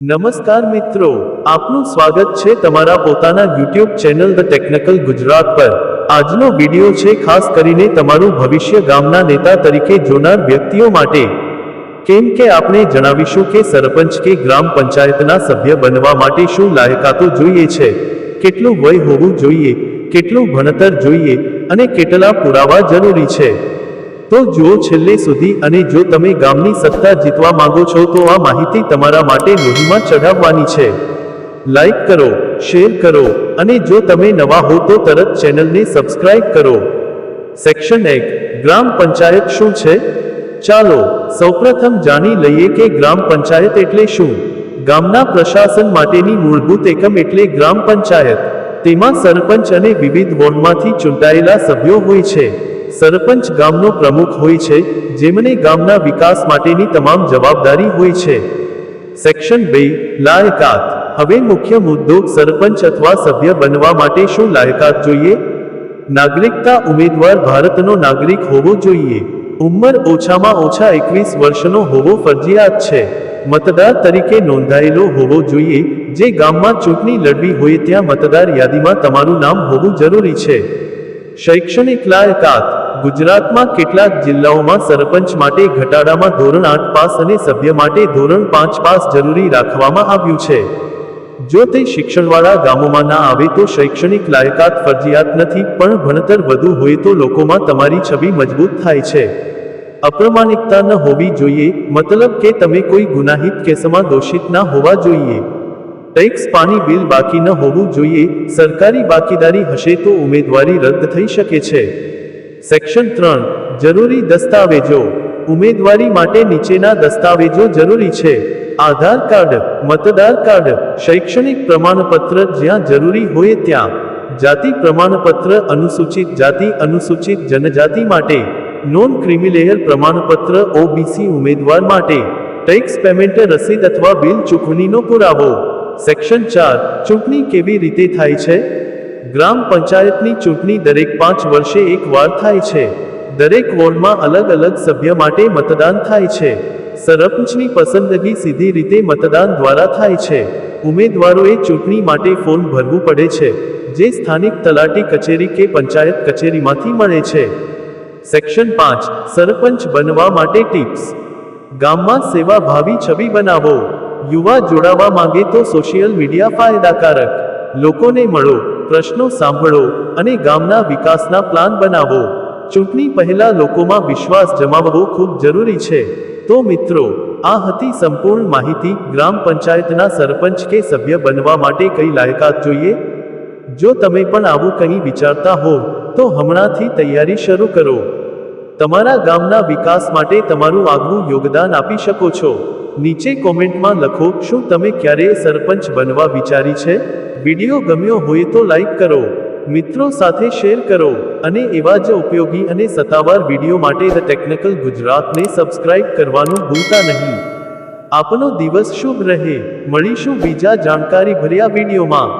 નમસ્કાર મિત્રો, આપનું સ્વાગત છે તમારા પોતાના YouTube channel the technical Gujarat પર. આજનો વિડિયો છે ખાસ કરીને તમારું ભવિષ્ય ગામના નેતા તરીકે જોનાર વ્યક્તિઓ માટે. કેમ કે આપણે જણાવીશું કે સરપંચ કે ગ્રામ પંચાયતના સભ્ય બનવા માટે શું લાયકાતો જોઈએ છે, કેટલું વય હોવું જોઈએ, કેટલું ભણતર જોઈએ અને કેટલા પુરાવા જરૂરી છે. તો જુઓ છેલ્લે સુધી અને જો તમે ગામની સત્તા જીતવા માંગો છો, તો આ માહિતી તમારા માટે લોહીમાં ચઢાવવાની છે. લાઈક કરો શેર કરો, અને જો તમે નવા હો, તો તરત ચેનલને સબસ્ક્રાઇબ કરો. સેક્શન એક, ગ્રામ પંચાયત શું છે? ચાલો, સૌપ્રથમ જાણી લઈએ કે ગ્રામ પંચાયત એટલે શું? ગામના પ્રશાસન માટેની મૂળભૂત એકમ એટલે ગ્રામ પંચાયત. તેમાં સરપંચ અને વિવિધ વોર્ડમાંથી ચૂંટાયેલા સભ્યો હોય છે. સરપંચ ગામનો પ્રમુખ હોય છે, જેમને ગામના વિકાસ માટેની તમામ જવાબદારી હોય છે. સેક્શન બે, લાયકાત. હવે મુખ્ય મુદ્દો સરપંચ અથવા સભ્ય બનવા માટે શું લાયકાત જોઈએ? નાગરિકતા ઉમેદવાર ભારતનો નાગરિક હોવો જોઈએ. ઉંમર ઓછામાં ઓછા એકવીસ વર્ષનો હોવો ફરજિયાત છે. મતદાર તરીકે નોંધાયેલો હોવો જોઈએ. જે ગામમાં ચૂંટણી લડવી હોય ત્યાં મતદાર યાદીમાં તમારું નામ હોવું જરૂરી છે. શૈક્ષણિક લાયકાત. ગુજરાતમાં કેટલાક જિલ્લાઓમાં સરપંચ માટે ઘટાડામાં ધોરણ આઠ પાસ અને સભ્ય માટે ધોરણ પાંચ પાસ જરૂરી રાખવામાં આવ્યું છે. જો તે શિક્ષણવાળા ગામોમાં ના આવે તો શૈક્ષણિક લાયકાત ફરજિયાત નથી, પણ ભણતર વધુ હોય તો લોકોમાં તમારી છબી મજબૂત થાય છે. અપ્રમાણિકતા ન હોવી જોઈએ, મતલબ કે તમે કોઈ ગુનાહિત કેસમાં દોષિત ના હોવા જોઈએ. ટેક્સ, પાણી બિલ બાકી ન હોવું જોઈએ, સરકારી બાકીદારી હશે તો ઉમેદવારી રદ થઈ શકે છે. સેક્શન ત્રણ, જરૂરી દસ્તાવેજો. ઉમેદવારી માટે નીચેના દસ્તાવેજો જરૂરી છે. આધાર કાર્ડ, મતદાર કાર્ડ, શૈક્ષણિક પ્રમાણપત્ર જ્યાં જરૂરી હોય ત્યાં. જાતિ પ્રમાણપત્ર, અનુસૂચિત જાતિ, અનુસૂચિત જનજાતિ માટે. નોન ક્રિમિલેયર પ્રમાણપત્ર, ઓબીસી ઉમેદવાર માટે. ટેક્સ પેમેન્ટ રસીદ અથવા બિલ ચૂકવણીનો પુરાવો. સેક્શન ચાર, ચૂંટણી કેવી રીતે થાય છે? ગ્રામ પંચાયતની ચૂંટણી દરેક પાંચ વર્ષે એક વાર થાય છે. દરેક વોર્ડમાં અલગ અલગ સભ્ય માટે મતદાન થાય છે. સરપંચની પસંદગી સીધી રીતે મતદાન દ્વારા થાય છે. ઉમેદવારોએ ચૂંટણી માટે ફોર્મ ભરવું પડે છે, જે સ્થાનિક તલાટી કચેરી કે પંચાયત કચેરીમાંથી મળે છે. સેક્શન પાંચ, સરપંચ બનવા માટે ટિપ્સ. ગામમાં સેવાભાવી છબી બનાવો. યુવા જોડાવા માંગે તો સોશિયલ મીડિયા ફાયદાકારક. લોકોને મળો, પ્રશ્નો સાંભળો અને ગામના વિકાસના પ્લાન બનાવો. ચૂંટણી પહેલા લોકોમાં વિશ્વાસ જમાવવો ખૂબ જરૂરી છે. તો મિત્રો, આ હતી સંપૂર્ણ માહિતી ગ્રામ પંચાયતના સરપંચ કે સભ્ય બનવા માટે કઈ લાયકાત જોઈએ? જો તમે પણ આવું કંઈ વિચારતા હો, તો હમણાંથી તૈયારી શરૂ કરો. તમારા ગામના વિકાસ માટે તમારું આગવું યોગદાન આપી શકો છો. નીચે કોમેન્ટમાં લખો, શું તમે ક્યારેય સરપંચ બનવા વિચારી છે? વિડિયો ગમ્યો હોય તો લાઈક કરો, મિત્રો સાથે શેર કરો અને એવા જ ઉપયોગી અને સત્તાવાર વિડિયો માટે ધ ટેકનિકલ ગુજરાતને સબસ્ક્રાઇબ કરવાનું ભૂલતા નહીં. આપનો દિવસ શુભ રહે. મળીશું બીજા જાણકારી ભર્યા વિડીયોમાં.